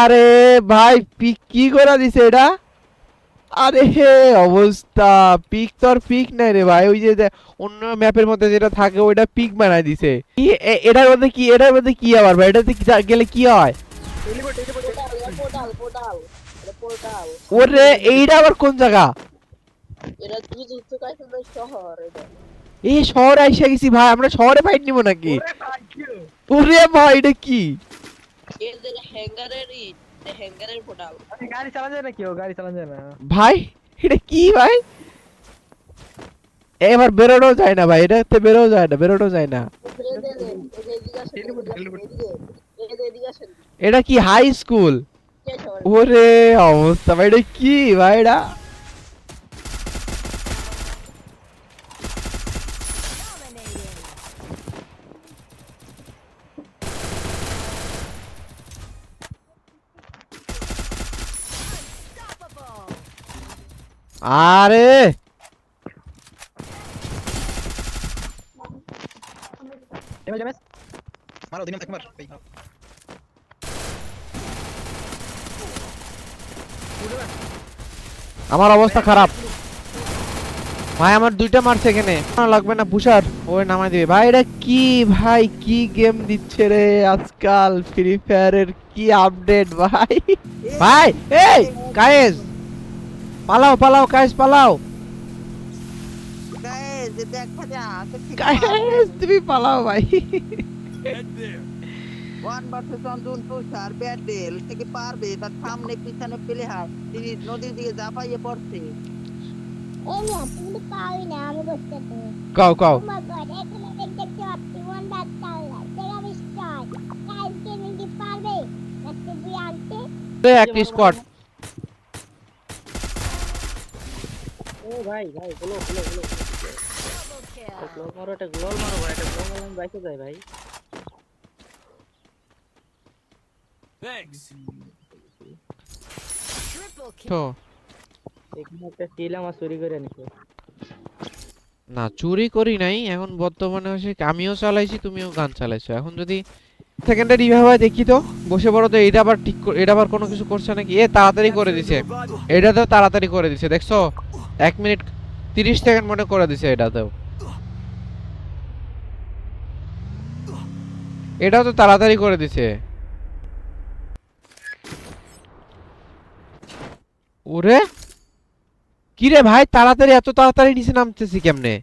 আরে ভাই পিক কি করে দিছে এটা? আরে হে অবস্থা পিক তো আর পিক নাই রে ভাই ওই যে অন্য ম্যাপের মধ্যে যেটা থাকে ওইটা পিক বানায় দিছে। কি এটার মধ্যে কি এটার মধ্যে কি আবার ভাই? এটাতে কি গেলে কি হয়? ওরে এইটা আবার কোন জায়গা? এটা জুজুৎসু কাইসেনের শহর এটা। এই শহরে আইসা গেছি ভাই আমরা শহরে ফাইট নিব নাকি? ওরে ভাই এটা কি? এর যে হ্যাঙ্গারের ই হ্যাঙ্গারের পোর্টাল আরে গাড়ি চালা যায় না কি ও গাড়ি চালা যায় না ভাই এটা কি ভাই এবার বেরোনো যায় না ভাই এটাতে বেরোনো যায় না বেরোনো যায় না Teleport, teleport. এটা কি হাই স্কুল কে শহর ওরে অবস্থা ভাই এটা কি ভাই এটা আরে! ড্যামেজ ড্যামেজ মারো দিনাম একবার আমার অবস্থা খারাপ। ভাই আমার দুইটা মারছে এখানে। না, লাগবে না পুষার। ওই নামাই দিবে। ভাই এটা কি? ভাই কি গেম দিচ্ছে রে আজকাল? ফ্রি ফায়ারের কি আপডেট ভাই? ভাই এই কায়েস পালাও পালাও কায়েস পালাও। কায়েস তুমি পালাও ভাই। ওয়ান ভার্সেস ওয়ান জুন থেকে পারবে? তার সামনে পিছনে তিনি নদীর দিকে ঝাঁপাইয়ে পড়ছে। কাও কাও। Oh my god, এখানে দেখতে চটটি ওয়ান ব্যাট চাল্লা সেরা স্টার্ট কালকে নাকি পারবে একটা দুই আনতে একটা স্কোয়াড ও ভাই ভাই গুলো গুলো গুলো মারো গ্লোল মারো ভাই মারলে আমি বাইকে যাই ভাই। তো। এখানে একটা স্টিল আমার চুরি করে নিছে না চুরি করি নাই এখন বর্তমানে হচ্ছে আমিও চালাইছি তুমিও গান চালাইছো। এখন যদি সেকেন্ডে রিভাইভ হয় দেখি তো বসে পড়ো তো এটা আবার ঠিক করে- এটা আবার কোনো কিছু করছে নাকি? এ তাড়াতাড়ি করে দিছে। এটা তো তাড়াতাড়ি করে দিছে দেখছ? এক মিনিট তিরিশ সেকেন্ড মনে করে দিছে এটাতেও। এটাও তো তাড়াতাড়ি করে দিছে। ওরে? কিরে ভাই, তাড়াতাড়ি, এত তাড়াতাড়ি নিচে নামতেছি কেমনে?